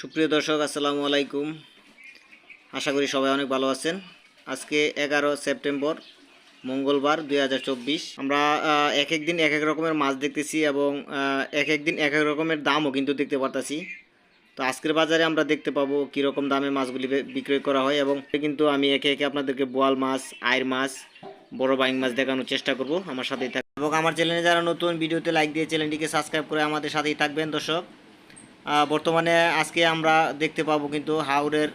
সুপ্রিয় দর্শক, আসসালামু আলাইকুম। আশা করি সবাই অনেক ভালো আছেন। আজকে এগারো সেপ্টেম্বর, মঙ্গলবার দু হাজার চব্বিশ। আমরা এক এক দিন এক এক রকমের মাছ দেখতেছি এবং এক এক দিন এক এক রকমের দামও কিন্তু দেখতে পারতাছি। তো আজকের বাজারে আমরা দেখতে পাবো কীরকম দামে মাছগুলি বিক্রয় করা হয় এবং কিন্তু আমি একে একে আপনাদেরকে বোয়াল মাছ আয়ের মাছ, বড় বাইং মাছ দেখানোর চেষ্টা করব আমার সাথেই থাকবে এবং আমার চ্যানেলে যারা নতুন, ভিডিওতে লাইক দিয়ে চ্যানেলটিকে সাবস্ক্রাইব করে আমাদের সাথেই থাকবেন দর্শক। বর্তমানে আজকে আমরা দেখতে পাবো কিন্তু হাওড়ের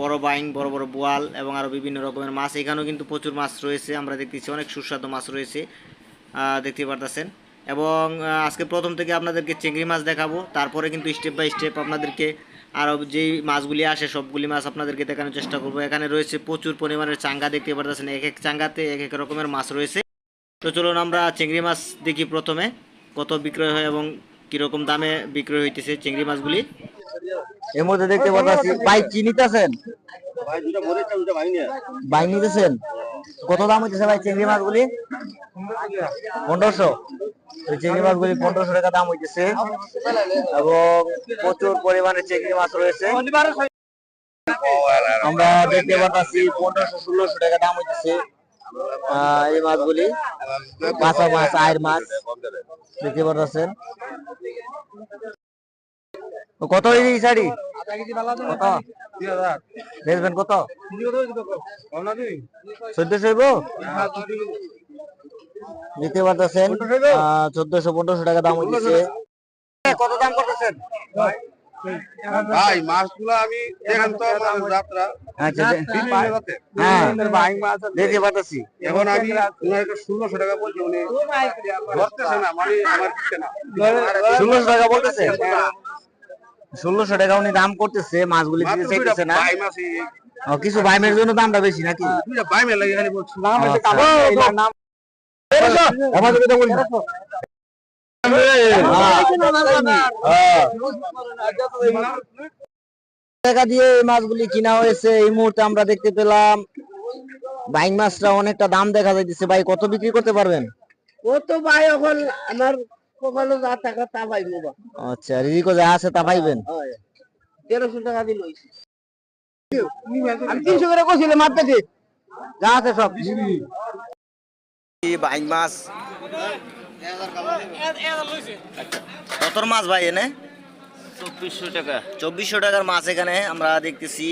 বড় বাইং, বড় বড় বোয়াল এবং আরও বিভিন্ন রকমের মাছ। এখানেও কিন্তু প্রচুর মাছ রয়েছে, আমরা দেখতেছি অনেক সুস্বাদু মাছ রয়েছে দেখতে পারতেছেন। এবং আজকে প্রথম থেকে আপনাদেরকে চিংড়ি মাছ দেখাবো, তারপরে কিন্তু স্টেপ বাই স্টেপ আপনাদেরকে আরও যেই মাছগুলি আসে, সবগুলি মাছ আপনাদেরকে দেখানোর চেষ্টা করব। এখানে রয়েছে প্রচুর পরিমাণের চাঙ্গা, দেখতে পারতেছেন, এক এক চাঙ্গাতে এক এক রকমের মাছ রয়েছে। তো চলুন আমরা চিংড়ি মাছ দেখি প্রথমে, কত বিক্রয় হয় এবং কীরকম দামে বিক্রয় হইতেছে চিংড়ি মাছগুলি? এর মধ্যে দেখতে পাচ্ছি, ভাই কি নিতেছেন? ভাই নিতেছেন? কত দাম হইতেছে ভাই চিংড়ি মাছগুলি? পনেরোশো। চিংড়ি মাছগুলি পনেরোশো টাকা দাম হইতেছে। এবং প্রচুর পরিমাণে চিংড়ি মাছ রয়েছে। আমরা দেখতে পাচ্ছি পনেরোশো, ষোলোশো টাকা দাম হইতেছে। এই মাছগুলি কাঁচা মাছ, আয়ের মাছ। কত এই কত? বেচবেন কত? চোদ্দশো হইব? পারতেছেন। চোদ্দশো পনেরোশো টাকা দাম হইতেছে। কত দাম করতেছেন? ভাই মাছগুলো আমি এখান তো যাত্রা। আচ্ছা। হ্যাঁ। দেখতে পারতেছি এখন আমি ওনাকে ষোলোশো টাকা বলছি উনি ধরতেছে না মানে আমার না। ষোলোশো টাকা বলতেছে? ষোলোশো টাকা উনি দাম করতেছে মাছগুলি দিতে চাইতেছে না। কিছু বাইমের জন্য দামটা বেশি নাকি? দুইটা ভাই লাগে খালি বলছি। টাকা দিয়ে এই মাছগুলি কিনা হয়েছে এই মুহূর্তে আমরা দেখতে পেলাম বাইং মাছটা অনেকটা দাম দেখা যাইতেছে। ভাই কত বিক্রি করতে পারবেন? ও তো ভাই এখন আমার কখনো যা টাকা তা পাইবো আচ্ছা রিজিকো যা আছে তা পাইবেন? তেরোশো টাকা দিল আমি তিনশো করে কইছিলাম মারতে দি যা আছে সব। বাইং মাছ কতর মাছ ভাই এনে? চব্বিশশো টাকা। চব্বিশশো টাকার মাছ এখানে আমরা দেখতেছি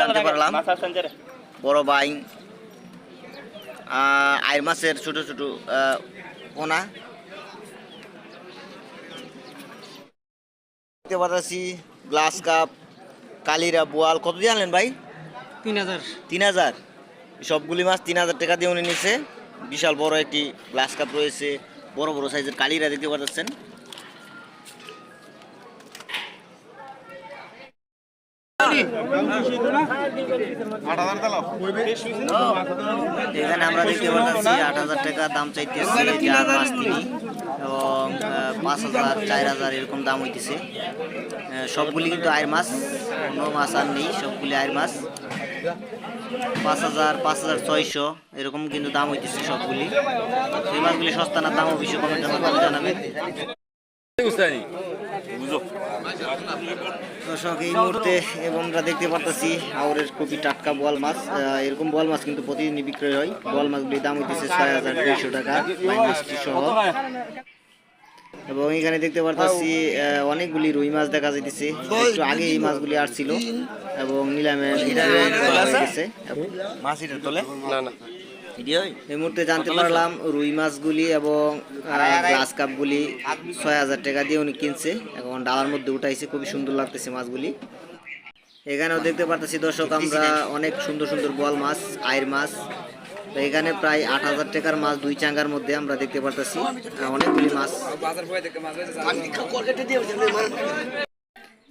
জানতে পারলাম। বড় বাইং আহ, আয়ের মাছের ছোট ছোট পোনা। দেখতে পাচ্ছি গ্লাস কাপ কালিরা বোয়াল। কত দিয়ে আনলেন ভাই? তিন হাজার। তিন হাজার। সবগুলি মাছ তিন হাজার টাকা দিয়ে উনি নিছে। বিশাল বড় একটি গ্লাস কাপ রয়েছে। বড় বড় সাইজের কালিরা দেখতে পাচ্ছেন এখানে আমরা দেখতে পাচ্ছি আট হাজার টাকা দাম চাইতেছে যার মাছ তিনি এবং পাঁচ হাজার, চার হাজার এরকম দাম হইতেছে। সবগুলি কিন্তু আয়ের মাছ কোনো মাছ আর নেই, সবগুলি আয়ের মাছ পাঁচ হাজার পাঁচ হাজার ছয়শো, এরকম কিন্তু দাম হইতেছে সবগুলি। সেই মাছগুলি সস্তা না, দামও বেশি কমেন্টের মাধ্যমে জানাবেন। দর্শক, এই মুহূর্তে এবং দেখতে পারতেছি হাওড়ের খুবই টাটকা বোয়াল মাছ। এরকম বোয়াল মাছ কিন্তু প্রতিদিনই বিক্রয় হয়। বোয়াল মাছগুলির দাম হইতেছে ছয় হাজার দুইশো টাকা সহ। এবং এখানে দেখতে পারতেছি আহ, অনেকগুলি রুই মাছ দেখা যাইতেছে। একটু আগে এই মাছগুলি আসছিল এবং নিলামে মাছ এটা তোলে? না না। এই মুহূর্তে জানতে পারলাম রুই মাছগুলি এবং গ্লাস কাপগুলি ছয় হাজার টাকা দিয়ে উনি কিনছে। এখন ডালার মধ্যে উঠাইছে খুবই সুন্দর লাগতেছে মাছগুলি। এখানেও দেখতে পারতেছি দর্শক আমরা অনেক সুন্দর সুন্দর বোয়াল মাছ আয়ের মাছ। তো এখানে প্রায় আট হাজার টাকার মাছ দুই চাঙ্গার মধ্যে আমরা দেখতে পারতেছি। অনেকগুলি মাছ।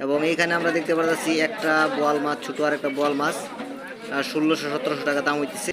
এবং এইখানে আমরা দেখতে পারতেছি একটা বোয়াল মাছ, ছোট আর একটা বোয়াল মাছ। ষোলোশো, সতেরোশো টাকা দাম হইতেছে।